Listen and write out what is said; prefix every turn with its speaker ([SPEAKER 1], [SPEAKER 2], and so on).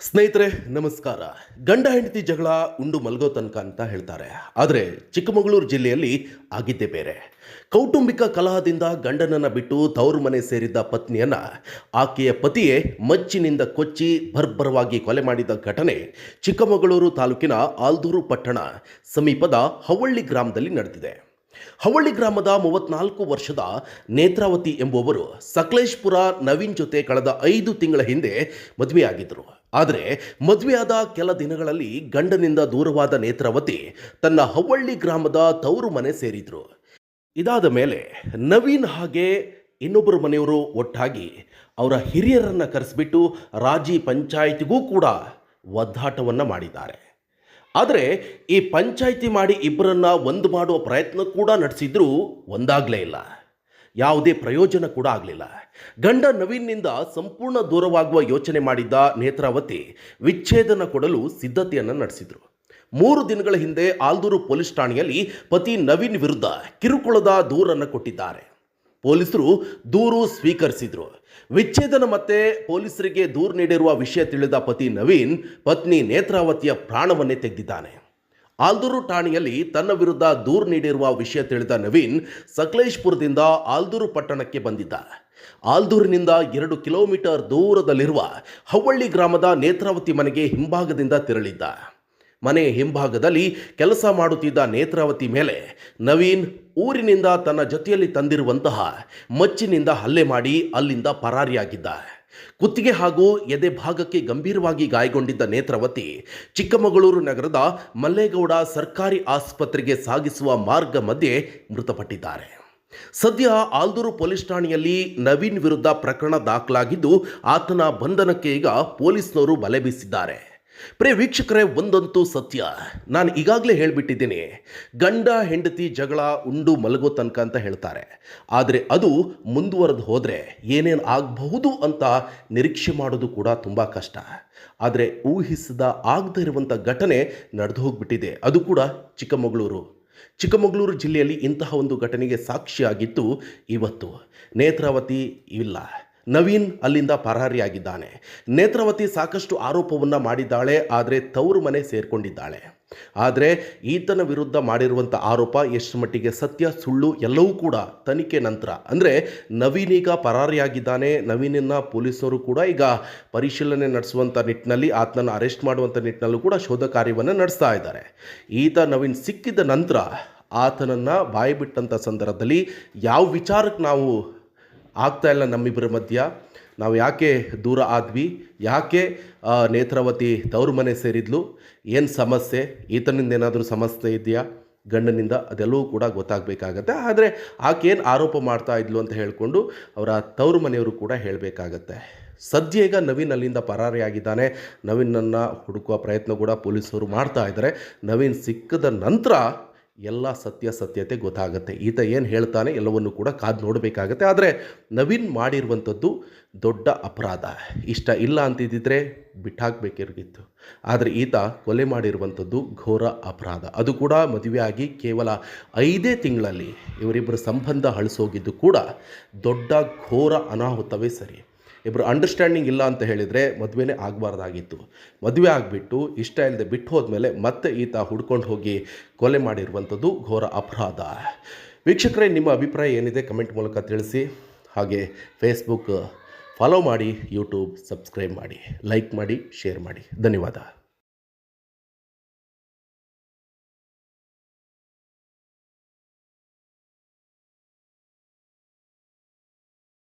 [SPEAKER 1] ಸ್ನೇಹಿತರೆ, ನಮಸ್ಕಾರ. ಗಂಡ ಹೆಂಡತಿ ಜಗಳ ಉಂಡು ಮಲಗೋ ತನಕ ಅಂತ ಹೇಳ್ತಾರೆ. ಆದರೆ ಚಿಕ್ಕಮಗಳೂರು ಜಿಲ್ಲೆಯಲ್ಲಿ ಆಗಿದ್ದೇ ಬೇರೆ. ಕೌಟುಂಬಿಕ ಕಲಹದಿಂದ ಗಂಡನನ್ನು ಬಿಟ್ಟು ತವರು ಮನೆ ಸೇರಿದ್ದ ಪತ್ನಿಯನ್ನು ಆಕೆಯ ಪತಿಯೇ ಮಚ್ಚಿನಿಂದ ಕೊಚ್ಚಿ ಭರ್ಭರವಾಗಿ ಕೊಲೆ ಮಾಡಿದ ಘಟನೆ ಚಿಕ್ಕಮಗಳೂರು ತಾಲೂಕಿನ ಆಲ್ದೂರು ಪಟ್ಟಣ ಸಮೀಪದ ಹವಳ್ಳಿ ಗ್ರಾಮದಲ್ಲಿ ನಡೆದಿದೆ. ಹವಳ್ಳಿ ಗ್ರಾಮದ ಮೂವತ್ನಾಲ್ಕು ವರ್ಷದ ನೇತ್ರಾವತಿ ಎಂಬುವವರು ಸಕಲೇಶ್ಪುರ ನವೀನ್ ಜೊತೆ ಕಳೆದ ಐದು ತಿಂಗಳ ಹಿಂದೆ ಮದುವೆಯಾಗಿದ್ದರು. ಆದರೆ ಮದುವೆಯಾದ ಕೆಲ ದಿನಗಳಲ್ಲಿ ಗಂಡನಿಂದ ದೂರವಾದ ನೇತ್ರಾವತಿ ತನ್ನ ಹವಳ್ಳಿ ಗ್ರಾಮದ ತವರು ಮನೆ ಸೇರಿದ್ರು. ಇದಾದ ಮೇಲೆ ನವೀನ್ ಹಾಗೆ ಇನ್ನೊಬ್ಬರು ಮನೆಯವರು ಒಟ್ಟಾಗಿ ಅವರ ಹಿರಿಯರನ್ನು ಕರೆಸಿಬಿಟ್ಟು ರಾಜಿ ಪಂಚಾಯಿತಿಗೂ ಕೂಡ ಒದ್ದಾಟವನ್ನು ಮಾಡಿದ್ದಾರೆ. ಆದರೆ ಈ ಪಂಚಾಯಿತಿ ಮಾಡಿ ಇಬ್ಬರನ್ನ ಒಂದು ಮಾಡುವ ಪ್ರಯತ್ನ ಕೂಡ ನಡೆಸಿದ್ರೂ ಒಂದಾಗಲೇ ಇಲ್ಲ. ಯಾವುದೇ ಪ್ರಯೋಜನ ಕೂಡ ಆಗಲಿಲ್ಲ. ಗಂಡ ನವೀನ್ನಿಂದ ಸಂಪೂರ್ಣ ದೂರವಾಗುವ ಯೋಚನೆ ಮಾಡಿದ್ದ ನೇತ್ರಾವತಿ ವಿಚ್ಛೇದನ ಕೊಡಲು ಸಿದ್ಧತೆಯನ್ನು ನಡೆಸಿದರು. ಮೂರು ದಿನಗಳ ಹಿಂದೆ ಆಲ್ದೂರು ಪೊಲೀಸ್ ಠಾಣೆಯಲ್ಲಿ ಪತಿ ನವೀನ್ ವಿರುದ್ಧ ಕಿರುಕುಳದ ದೂರನ್ನು ಕೊಟ್ಟಿದ್ದಾರೆ. ಪೊಲೀಸರು ದೂರು ಸ್ವೀಕರಿಸಿದರು. ವಿಚ್ಛೇದನ ಮತ್ತೆ ಪೊಲೀಸರಿಗೆ ದೂರು ನೀಡಿರುವ ವಿಷಯ ತಿಳಿದ ಪತಿ ನವೀನ್ ಪತ್ನಿ ನೇತ್ರಾವತಿಯ ಪ್ರಾಣವನ್ನೇ ತೆಗೆದಿದ್ದಾನೆ. ಆಲ್ದೂರು ಠಾಣೆಯಲ್ಲಿ ತನ್ನ ವಿರುದ್ಧ ದೂರು ನೀಡಿರುವ ವಿಷಯ ತಿಳಿದ ನವೀನ್ ಸಕಲೇಶ್ಪುರದಿಂದ ಆಲ್ದೂರು ಪಟ್ಟಣಕ್ಕೆ ಬಂದಿದ್ದ. ಆಲ್ದೂರಿನಿಂದ ಎರಡು ಕಿಲೋಮೀಟರ್ ದೂರದಲ್ಲಿರುವ ಹವಳ್ಳಿ ಗ್ರಾಮದ ನೇತ್ರಾವತಿ ಮನೆಗೆ ಹಿಂಭಾಗದಿಂದ ತೆರಳಿದ್ದ. ಮನೆ ಹಿಂಭಾಗದಲ್ಲಿ ಕೆಲಸ ಮಾಡುತ್ತಿದ್ದ ನೇತ್ರಾವತಿ ಮೇಲೆ ನವೀನ್ ಊರಿನಿಂದ ತನ್ನ ಜೊತೆಯಲ್ಲಿ ತಂದಿರುವಂತಹ ಮಚ್ಚಿನಿಂದ ಹಲ್ಲೆ ಮಾಡಿ ಅಲ್ಲಿಂದ ಪರಾರಿಯಾಗಿದ್ದ. ಕುತ್ತಿಗೆ ಹಾಗೂ ಎದೆ ಭಾಗಕ್ಕೆ ಗಂಭೀರವಾಗಿ ಗಾಯಗೊಂಡಿದ್ದ ನೇತ್ರಾವತಿ, ಚಿಕ್ಕಮಗಳೂರು ನಗರದ ಮಲ್ಲೇಗೌಡ ಸರ್ಕಾರಿ ಆಸ್ಪತ್ರೆಗೆ ಸಾಗಿಸುವ ಮಾರ್ಗ ಮಧ್ಯೆ ಮೃತಪಟ್ಟಿದ್ದಾರೆ. ಸದ್ಯ ಆಲ್ದೂರು ಪೊಲೀಸ್ ಠಾಣೆಯಲ್ಲಿ ನವೀನ್ ವಿರುದ್ಧ ಪ್ರಕರಣ ದಾಖಲಾಗಿದ್ದು, ಆತನ ಬಂಧನಕ್ಕೆ ಈಗ ಪೊಲೀಸ್ನವರು ಬಲೆ ಬೀಸಿದ್ದಾರೆ. ಪ್ರಿಯ ವೀಕ್ಷಕರೇ ಒಂದಂತೂ ಸತ್ಯ. ನಾನು ಈಗಾಗಲೇ ಹೇಳಿಬಿಟ್ಟಿದ್ದೀನಿ, ಗಂಡ, ಹೆಂಡತಿ ಜಗಳ, ಉಂಡು, ಮಲಗೋ ತನಕ ಅಂತ ಹೇಳ್ತಾರೆ. ಆದರೆ ಅದು ಮುಂದುವರೆದು ಹೋದರೆ ಏನೇನು ಆಗಬಹುದು ಅಂತ ನಿರೀಕ್ಷೆ ಮಾಡೋದು ಕೂಡ ತುಂಬ ಕಷ್ಟ. ಆದರೆ ಊಹಿಸದ ಆಗದೇ ಇರುವಂಥ ಘಟನೆ ನಡೆದು ಹೋಗ್ಬಿಟ್ಟಿದೆ. ಅದು ಕೂಡ ಚಿಕ್ಕಮಗಳೂರು. ಚಿಕ್ಕಮಗಳೂರು ಜಿಲ್ಲೆಯಲ್ಲಿ ಇಂತಹ ಒಂದು ಘಟನೆಗೆ ಸಾಕ್ಷಿಯಾಗಿತ್ತು ಇವತ್ತು. ನೇತ್ರಾವತಿ ಇಲ್ಲ. ನವೀನ್ ಅಲ್ಲಿಂದ ಪರಾರಿಯಾಗಿದ್ದಾನೆ. ನೇತ್ರಾವತಿ ಸಾಕಷ್ಟು ಆರೋಪವನ್ನು ಮಾಡಿದ್ದಾಳೆ, ಆದರೆ ತವರು ಮನೆ ಸೇರಿಕೊಂಡಿದ್ದಾಳೆ. ಆದರೆ ಈತನ ವಿರುದ್ಧ ಮಾಡಿರುವಂಥ ಆರೋಪ ಎಷ್ಟು ಮಟ್ಟಿಗೆ ಸತ್ಯ, ಸುಳ್ಳು ಎಲ್ಲವೂ ಕೂಡ ತನಿಖೆ ನಂತರ. ಅಂದರೆ ಈಗ ಪರಾರಿಯಾಗಿದ್ದಾನೆ, ನವೀನನ್ನ ಪೊಲೀಸರು ಕೂಡ ಈಗ ಪರಿಶೀಲನೆ ನಡೆಸುವಂಥ ನಿಟ್ಟಿನಲ್ಲಿ, ಆತನನ್ನು ಅರೆಸ್ಟ್ ಮಾಡುವಂಥ ನಿಟ್ಟಿನಲ್ಲೂ ಕೂಡ ಶೋಧ ಕಾರ್ಯವನ್ನು ನಡೆಸ್ತಾ ಇದ್ದಾರೆ. ಈತ ನವೀನ್ ಸಿಕ್ಕಿದ ನಂತರ ಆತನನ್ನು ಬಾಯಿ ಬಿಟ್ಟಂಥ ಸಂದರ್ಭದಲ್ಲಿ ಯಾವ ವಿಚಾರಕ್ಕೆ ನಾವು ಆಗ್ತಾ ಇಲ್ಲ ನಮ್ಮಿಬ್ಬರ ಮಧ್ಯ. ನಾವು ಯಾಕೆ ದೂರ ಆದ್ವಿ? ಯಾಕೆ ನೇತ್ರಾವತಿ ತವ್ರ ಮನೆ ಸೇರಿದ್ಲು? ಏನು ಸಮಸ್ಯೆ? ಈತನಿಂದ ಏನಾದರೂ ಸಮಸ್ಯೆ ಇದೆಯಾ? ಗಂಡನಿಂದ? ಅದೆಲ್ಲವೂ ಕೂಡ ಗೊತ್ತಾಗಬೇಕಾಗತ್ತೆ. ಆದರೆ ಆಕೆ ಏನು ಆರೋಪ ಮಾಡ್ತಾ ಇದ್ಲು ಅಂತ ಹೇಳಿಕೊಂಡು ಅವರ ತವರು ಮನೆಯವರು ಕೂಡ ಹೇಳಬೇಕಾಗತ್ತೆ. ಸದ್ಯ ಈಗ ನವೀನ್ ಅಲ್ಲಿಂದ ಪರಾರಿಯಾಗಿದ್ದಾನೆ. ನವೀನನ್ನು ಹುಡುಕುವ ಪ್ರಯತ್ನ ಕೂಡ ಪೊಲೀಸರು ಮಾಡ್ತಾ ಇದ್ದಾರೆ. ನವೀನ್ ಸಿಕ್ಕದ ನಂತರ ಎಲ್ಲ ಸತ್ಯ ಸತ್ಯತೆ ಗೊತ್ತಾಗುತ್ತೆ. ಈತ ಏನು ಹೇಳ್ತಾನೆ ಎಲ್ಲವನ್ನು ಕೂಡ ಕಾದು ನೋಡಬೇಕಾಗತ್ತೆ. ಆದರೆ ನವೀನ್ ಮಾಡಿರುವಂಥದ್ದು ದೊಡ್ಡ ಅಪರಾಧ. ಇಷ್ಟ ಇಲ್ಲ ಅಂತಿದ್ದಿದ್ರೆ ಬಿಟ್ಟಾಕಬೇಕಿರ್ಗಿತ್ತು ಆದರೆ ಈತ ಕೊಲೆ ಮಾಡಿರುವಂಥದ್ದು ಘೋರ ಅಪರಾಧ. ಅದು ಕೂಡ ಮದುವೆಯಾಗಿ ಕೇವಲ ಐದೇ ತಿಂಗಳಲ್ಲಿ ಇವರಿಬ್ಬರ ಸಂಬಂಧ ಅಳಿಸೋಗಿದ್ದು ಕೂಡ ದೊಡ್ಡ ಘೋರ ಅನಾಹುತವೇ ಸರಿ. ಇಬ್ಬರು ಅಂಡರ್ಸ್ಟ್ಯಾಂಡಿಂಗ್ ಇಲ್ಲ ಅಂತ ಹೇಳಿದರೆ ಮದುವೆನೇ ಆಗಬಾರ್ದಾಗಿತ್ತು. ಮದುವೆ ಆಗಿಬಿಟ್ಟು ಇಷ್ಟ ಇಲ್ಲದೆ ಬಿಟ್ಟು ಹೋದ್ಮೇಲೆ ಮತ್ತೆ ಈತ ಹುಡ್ಕೊಂಡು ಹೋಗಿ ಕೊಲೆ ಮಾಡಿರುವಂಥದ್ದು ಘೋರ ಅಪರಾಧ. ವೀಕ್ಷಕರೇ, ನಿಮ್ಮ ಅಭಿಪ್ರಾಯ ಏನಿದೆ ಕಮೆಂಟ್ ಮೂಲಕ ತಿಳಿಸಿ. ಹಾಗೆ ಫೇಸ್ಬುಕ್ ಫಾಲೋ ಮಾಡಿ ಯೂಟ್ಯೂಬ್ ಸಬ್ಸ್ಕ್ರೈಬ್ ಮಾಡಿ ಲೈಕ್ ಮಾಡಿ ಶೇರ್ ಮಾಡಿ. ಧನ್ಯವಾದ.